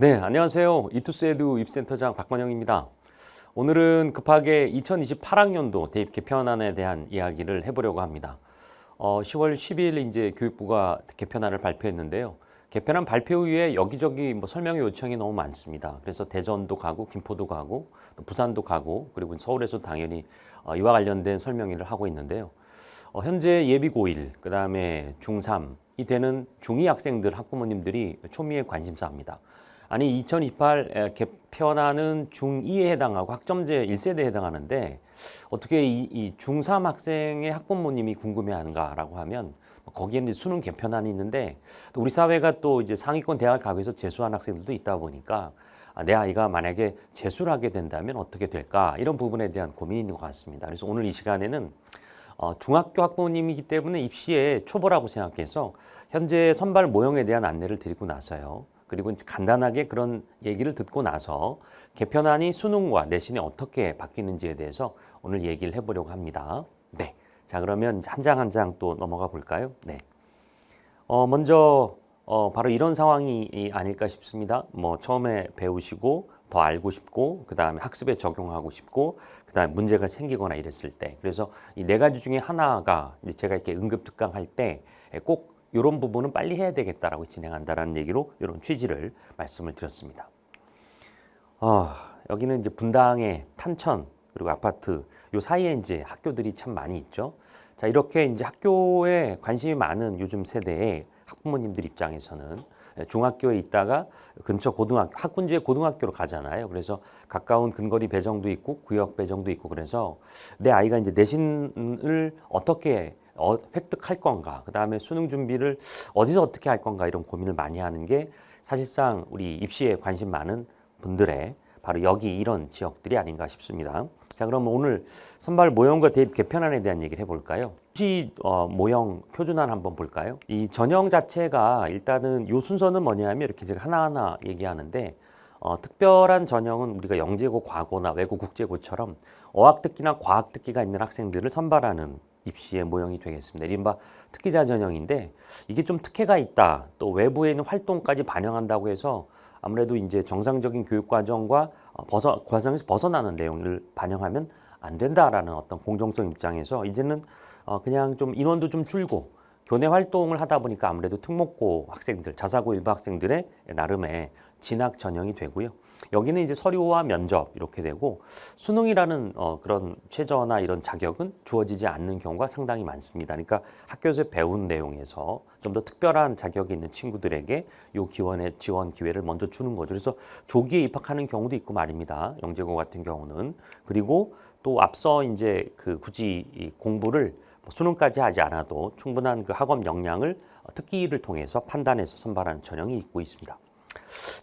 네, 안녕하세요. 이투스에듀 입센터장 박관영입니다. 오늘은 급하게 2028학년도 대입 개편안에 대한 이야기를 해보려고 합니다. 어, 10월 10일 이제 교육부가 개편안을 발표했는데요. 개편안 발표 후에 여기저기 뭐 설명 요청이 너무 많습니다. 그래서 대전도 가고 김포도 가고 또 부산도 가고 그리고 서울에서 당연히 어, 이와 관련된 설명회를 하고 있는데요. 어, 현재 예비 고1 그다음에 중3이 되는 중2 학생들 학부모님들이 초미의 관심사입니다. 아니 2028 개편안은 중2에 해당하고 학점제 1세대에 해당하는데 어떻게 이, 이 중3 학생의 학부모님이 궁금해하는가라고 하면 거기에 이제 수능 개편안이 있는데 또 우리 사회가 또 이제 상위권 대학을 가고 해서 재수한 학생들도 있다 보니까 아, 내 아이가 만약에 재수를 하게 된다면 어떻게 될까 이런 부분에 대한 고민이 있는 것 같습니다. 그래서 오늘 이 시간에는 어, 중학교 학부모님이기 때문에 입시에 초보라고 생각해서 현재 선발 모형에 대한 안내를 드리고 나서요. 그리고 간단하게 그런 얘기를 듣고 나서 개편안이 수능과 내신에 어떻게 바뀌는지에 대해서 오늘 얘기를 해보려고 합니다. 네. 자, 그러면 한 장 한 장 또 넘어가 볼까요? 네. 어, 먼저 어, 바로 이런 상황이 아닐까 싶습니다. 뭐 처음에 배우시고 더 알고 싶고 그 다음에 학습에 적용하고 싶고 그 다음에 문제가 생기거나 이랬을 때 그래서 이 네 가지 중에 하나가 제가 이렇게 응급 특강 할 때 꼭 이런 부분은 빨리 해야 되겠다라고 진행한다라는 얘기로 이런 취지를 말씀을 드렸습니다. 어, 여기는 이제 분당의 탄천 그리고 아파트 요 사이에 이제 학교들이 참 많이 있죠. 자 이렇게 이제 학교에 관심이 많은 요즘 세대의 학부모님들 입장에서는 중학교에 있다가 근처 고등학교 학군지의 고등학교로 가잖아요. 그래서 가까운 근거리 배정도 있고 구역 배정도 있고 그래서 내 아이가 이제 내신을 어떻게 어, 획득할 건가, 그 다음에 수능 준비를 어디서 어떻게 할 건가 이런 고민을 많이 하는 게 사실상 우리 입시에 관심 많은 분들의 바로 여기 이런 지역들이 아닌가 싶습니다. 자, 그럼 오늘 선발 모형과 대입 개편안에 대한 얘기를 해볼까요? 입시 어, 모형 표준안 한번 볼까요? 이 전형 자체가 일단은 요 순서는 뭐냐면 이렇게 제가 하나하나 얘기하는데 어, 특별한 전형은 우리가 영재고, 과고나 외고, 국제고처럼 어학특기나 과학특기가 있는 학생들을 선발하는 입시의 모형이 되겠습니다. 이른바 특기자 전형인데 이게 좀 특혜가 있다. 또 외부에 있는 활동까지 반영한다고 해서 아무래도 이제 정상적인 교육 과정과 어, 벗어 과정에서 벗어나는 내용을 반영하면 안 된다라는 어떤 공정성 입장에서 이제는 어 그냥 좀 인원도 좀 줄고 교내 활동을 하다 보니까 아무래도 특목고 학생들, 자사고 일부 학생들의 나름의 진학 전형이 되고요. 여기는 이제 서류와 면접 이렇게 되고 수능이라는 어, 그런 최저나 이런 자격은 주어지지 않는 경우가 상당히 많습니다. 그러니까 학교에서 배운 내용에서 좀 더 특별한 자격이 있는 친구들에게 요 기원의 지원 기회를 먼저 주는 거죠. 그래서 조기에 입학하는 경우도 있고 말입니다. 영재고 같은 경우는 그리고 또 앞서 이제 그 굳이 이 공부를 뭐 수능까지 하지 않아도 충분한 그 학업 역량을 특기를 통해서 판단해서 선발하는 전형이 있고 있습니다.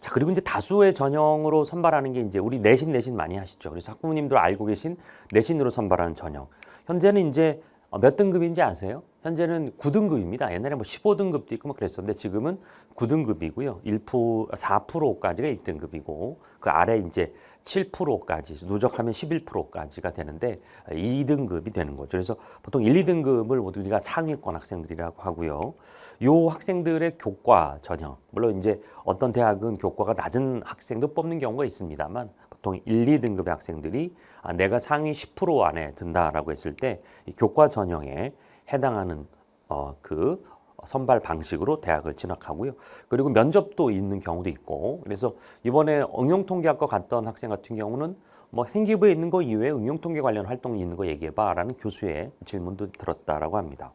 자 그리고 이제 다수의 전형으로 선발하는 게 이제 우리 내신 내신 많이 하시죠. 그래서 학부모님들 알고 계신 내신으로 선발하는 전형. 현재는 이제 몇 등급인지 아세요? 현재는 9등급입니다. 옛날에 뭐 15등급도 있고 뭐 그랬었는데 지금은 9등급이고요. 1% 4%까지가 1등급이고 그 아래 이제 7%까지 누적하면 11%까지가 되는데 2등급이 되는 거죠. 그래서 보통 1, 2등급을 우리가 상위권 학생들이라고 하고요. 요 학생들의 교과 전형 물론 이제 어떤 대학은 교과가 낮은 학생도 뽑는 경우가 있습니다만 보통 1, 2등급의 학생들이 아, 내가 상위 10% 안에 든다라고 했을 때 교과 전형에 해당하는 어, 그 선발 방식으로 대학을 진학하고요. 그리고 면접도 있는 경우도 있고 그래서 이번에 응용통계학과 갔던 학생 같은 경우는 뭐 생기부에 있는 거 이외에 응용통계 관련 활동이 있는 거 얘기해봐라는 교수의 질문도 들었다라고 합니다.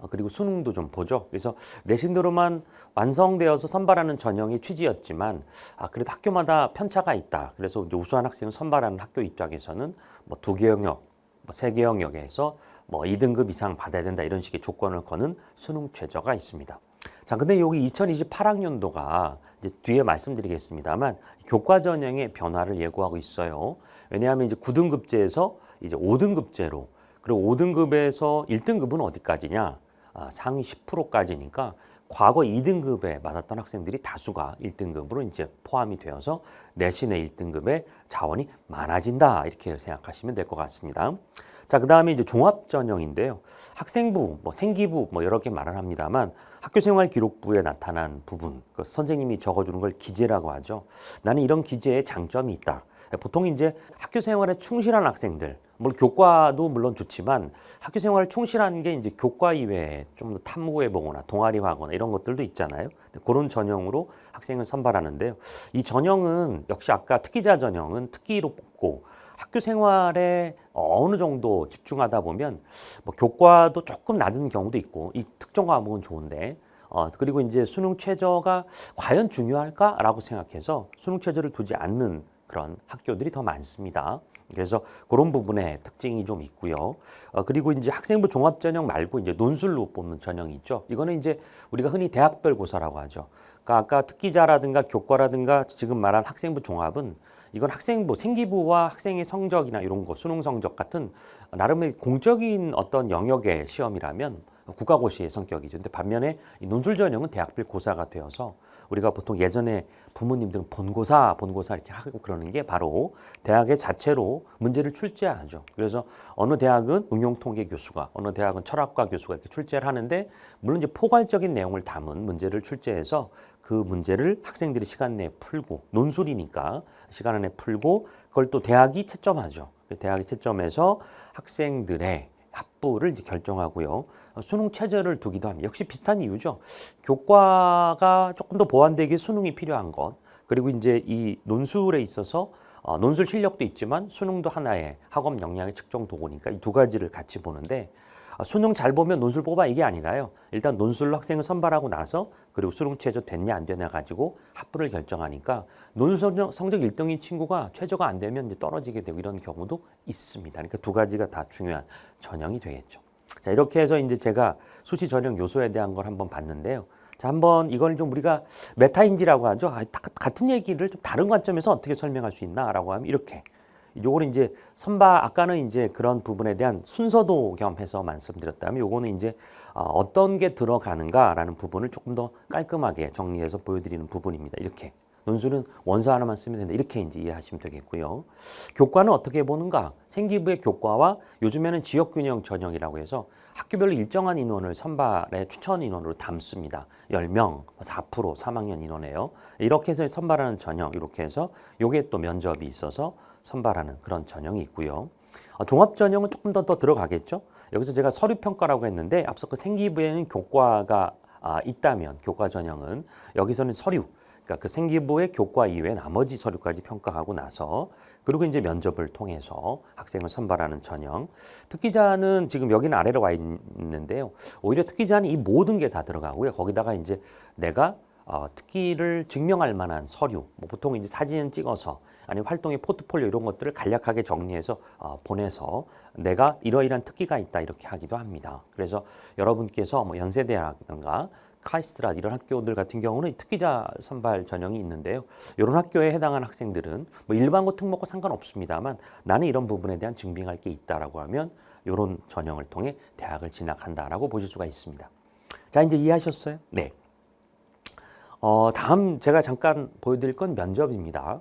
어, 그리고 수능도 좀 보죠. 그래서 내신으로만 완성되어서 선발하는 전형이 취지였지만 아 그래도 학교마다 편차가 있다. 그래서 이제 우수한 학생을 선발하는 학교 입장에서는 뭐 두 개 영역, 뭐 세 개 영역에서 뭐 2등급 이상 받아야 된다 이런 식의 조건을 거는 수능 최저가 있습니다. 자, 근데 여기 2028학년도가 이제 뒤에 말씀드리겠습니다만 교과 전형의 변화를 예고하고 있어요. 왜냐하면 이제 9등급제에서 이제 5등급제로 그리고 5등급에서 1등급은 어디까지냐? 아, 상위 10%까지니까 과거 2등급에 맞았던 학생들이 다수가 1등급으로 이제 포함이 되어서 내신의 1등급의 자원이 많아진다 이렇게 생각하시면 될 것 같습니다. 자, 그 다음에 이제 종합 전형인데요. 학생부, 뭐 생기부, 뭐 여러 개 말을 합니다만 학교생활 기록부에 나타난 부분, 그 선생님이 적어주는 걸 기재라고 하죠. 나는 이런 기재에 장점이 있다. 보통 이제 학교 생활에 충실한 학생들, 물 교과도 물론 좋지만 학교 생활에 충실한 게 이제 교과 이외에 좀 더 탐구해 보거나 동아리하거나 이런 것들도 있잖아요. 그런 전형으로 학생을 선발하는데요. 이 전형은 역시 아까 특기자 전형은 특기로 뽑고 학교 생활에 어느 정도 집중하다 보면 뭐 교과도 조금 낮은 경우도 있고 이 특정 과목은 좋은데 어, 그리고 이제 수능 최저가 과연 중요할까라고 생각해서 수능 최저를 두지 않는 그런 학교들이 더 많습니다. 그래서 그런 부분에 특징이 좀 있고요. 어, 그리고 이제 학생부 종합 전형 말고 이제 논술로 뽑는 전형이 있죠. 이거는 이제 우리가 흔히 대학별 고사라고 하죠. 그러니까 아까 특기자라든가 교과라든가 지금 말한 학생부 종합은 이건 학생부 생기부와 학생의 성적이나 이런 거 수능 성적 같은 나름의 공적인 어떤 영역의 시험이라면 국가고시의 성격이죠. 근데 반면에 이 논술 전형은 대학별 고사가 되어서 우리가 보통 예전에 부모님들은 본고사, 본고사 이렇게 하고 그러는 게 바로 대학의 자체로 문제를 출제하죠. 그래서 어느 대학은 응용통계 교수가, 어느 대학은 철학과 교수가 이렇게 출제를 하는데 물론 이제 포괄적인 내용을 담은 문제를 출제해서 그 문제를 학생들이 시간 내에 풀고 논술이니까 시간 안에 풀고 그걸 또 대학이 채점하죠. 대학이 채점해서 학생들의 합부를 이제 결정하고요. 수능 체제를 두기도 합니다. 역시 비슷한 이유죠. 교과가 조금 더 보완되기 수능이 필요한 것. 그리고 이제 이 논술에 있어서 어, 논술 실력도 있지만 수능도 하나의 학업 역량의 측정 도구니까 이 두 가지를 같이 보는데 아, 수능 잘 보면 논술 뽑아 이게 아니라요. 일단 논술로 학생을 선발하고 나서 그리고 수능 최저 됐냐 안 되냐 가지고 합부를 결정하니까 논술 성적, 성적 1등인 친구가 최저가 안 되면 이제 떨어지게 되고 이런 경우도 있습니다. 그러니까 두 가지가 다 중요한 전형이 되겠죠. 자, 이렇게 해서 이제 제가 수시 전형 요소에 대한 걸 한번 봤는데요. 자, 한번 이걸 좀 우리가 메타인지라고 하죠. 아, 다- 같은 얘기를 좀 다른 관점에서 어떻게 설명할 수 있나라고 하면 이렇게. 요거는 이제 선바 아까는 이제 그런 부분에 대한 순서도 겸해서 말씀드렸다면 요거는 이제 어, 어떤 게 들어가는가라는 부분을 조금 더 깔끔하게 정리해서 보여드리는 부분입니다. 이렇게 논술은 원서 하나만 쓰면 된다. 이렇게 이제 이해하시면 되겠고요. 교과는 어떻게 보는가? 생기부의 교과와 요즘에는 지역균형 전형이라고 해서 학교별로 일정한 인원을 선발의 추천 인원으로 담습니다. 10명, 4%, 3학년 인원이에요. 이렇게 해서 선발하는 전형, 이렇게 해서 요게 또 면접이 있어서 선발하는 그런 전형이 있고요. 어, 종합 전형은 조금 더, 더 들어가겠죠. 여기서 제가 서류 평가라고 했는데 앞서 그 생기부에는 교과가 아, 있다면 교과 전형은 여기서는 서류 그러니까 그 생기부의 교과 이외에 나머지 서류까지 평가하고 나서 그리고 이제 면접을 통해서 학생을 선발하는 전형. 특기자는 지금 여기는 아래로 와 있는데요. 오히려 특기자는 이 모든 게 다 들어가고요. 거기다가 이제 내가 어, 특기를 증명할 만한 서류, 뭐 보통 이제 사진 찍어서 아니면 활동의 포트폴리오 이런 것들을 간략하게 정리해서 어, 보내서 내가 이러이러한 특기가 있다 이렇게 하기도 합니다. 그래서 여러분께서 뭐 연세대라든가 카이스트라 이런 학교들 같은 경우는 특기자 선발 전형이 있는데요. 이런 학교에 해당하는 학생들은 뭐 일반고 특목고 상관없습니다만 나는 이런 부분에 대한 증빙할 게 있다라고 하면 이런 전형을 통해 대학을 진학한다라고 보실 수가 있습니다. 자 이제 이해하셨어요? 네. 어, 다음 제가 잠깐 보여드릴 건 면접입니다.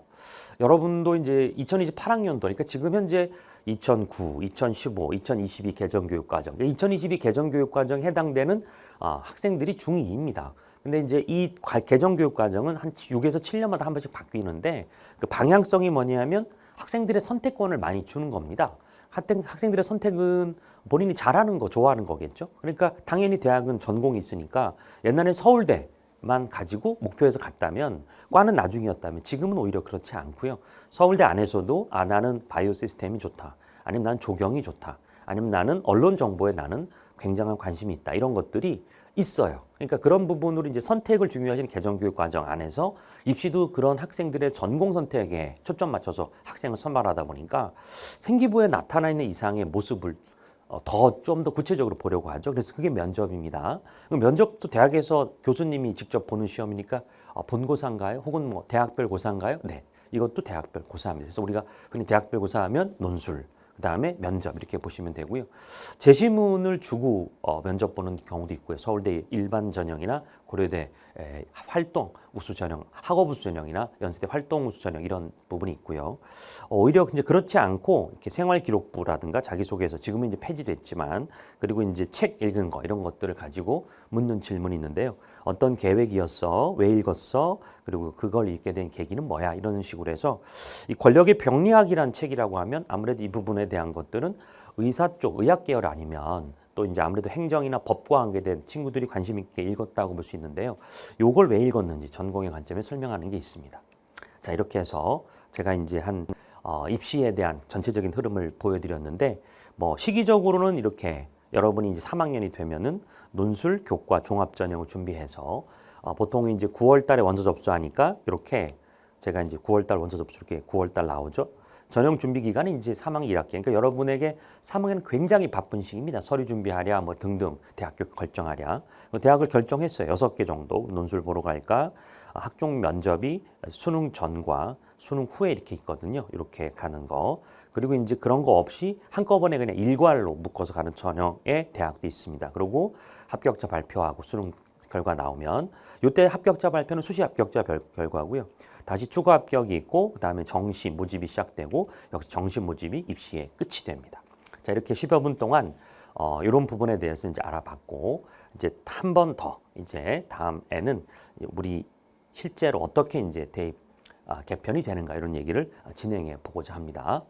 여러분도 이제 2028학년도, 그러니까 지금 현재 2009, 2015, 2022 개정교육과정, 2022 개정교육과정에 해당되는 어, 학생들이 중2입니다. 근데 이제 이 과- 개정교육과정은 한 6에서 7년마다 한 번씩 바뀌는데 그 방향성이 뭐냐면 학생들의 선택권을 많이 주는 겁니다. 학생, 학생들의 선택은 본인이 잘하는 거, 좋아하는 거겠죠. 그러니까 당연히 대학은 전공이 있으니까 옛날에 서울대 만 가지고 목표에서 갔다면 과는 나중이었다면 지금은 오히려 그렇지 않고요. 서울대 안에서도 아 나는 바이오 시스템이 좋다. 아니면 나는 조경이 좋다. 아니면 나는 언론 정보에 나는 굉장한 관심이 있다. 이런 것들이 있어요. 그러니까 그런 부분으로 이제 선택을 중요하시는 개정교육 과정 안에서 입시도 그런 학생들의 전공 선택에 초점 맞춰서 학생을 선발하다 보니까 생기부에 나타나 있는 이상의 모습을 어, 더 좀 더 구체적으로 보려고 하죠. 그래서 그게 면접입니다. 그 면접도 대학에서 교수님이 직접 보는 시험이니까 어, 본고사인가요? 혹은 뭐 대학별 고사인가요? 네, 이것도 대학별 고사입니다. 그래서 우리가 흔히 대학별 고사하면 논술, 그 다음에 면접 이렇게 보시면 되고요. 제시문을 주고 어, 면접 보는 경우도 있고요. 서울대 일반 전형이나 고려대 에, 활동 우수 전형, 학업 우수 전형이나 연세대 활동 우수 전형 이런 부분이 있고요. 어, 오히려 이제 그렇지 않고 이렇게 생활 기록부라든가 자기소개서 지금은 이제 폐지됐지만 그리고 이제 책 읽은 거 이런 것들을 가지고 묻는 질문이 있는데요. 어떤 계획이었어? 왜 읽었어? 그리고 그걸 읽게 된 계기는 뭐야? 이런 식으로 해서 이 권력의 병리학이란 책이라고 하면 아무래도 이 부분에 대한 것들은 의사 쪽 의학 계열 아니면 또 이제 아무래도 행정이나 법과 관계된 친구들이 관심 있게 읽었다고 볼 수 있는데요. 요걸 왜 읽었는지 전공의 관점에 설명하는 게 있습니다. 자 이렇게 해서 제가 이제 한 어, 입시에 대한 전체적인 흐름을 보여드렸는데 뭐 시기적으로는 이렇게 여러분이 이제 3학년이 되면은 논술, 교과, 종합 전형을 준비해서 어, 보통 이제 9월 달에 원서 접수하니까 이렇게 제가 이제 9월 달 원서 접수 이렇게 9월 달 나오죠. 전형 준비 기간이 이제 3학년 1학기. 그러니까 여러분에게 3학년은 굉장히 바쁜 시기입니다. 서류 준비하랴 뭐 등등 대학교 결정하랴. 대학을 결정했어요. 여섯 개 정도 논술 보러 갈까? 아, 학종 면접이 수능 전과 수능 후에 이렇게 있거든요. 이렇게 가는 거. 그리고 이제 그런 거 없이 한꺼번에 그냥 일괄로 묶어서 가는 전형의 대학도 있습니다. 그리고 합격자 발표하고 수능 결과 나오면 요때 합격자 발표는 수시 합격자 별- 결과고요. 다시 추가 합격이 있고 그다음에 정시 모집이 시작되고 여기서 정시 모집이 입시의 끝이 됩니다. 자 이렇게 10여 분 동안 어, 이런 부분에 대해서 이제 알아봤고 이제 한 번 더 이제 다음에는 우리 실제로 어떻게 이제 대입 아, 개편이 되는가 이런 얘기를 진행해 보고자 합니다.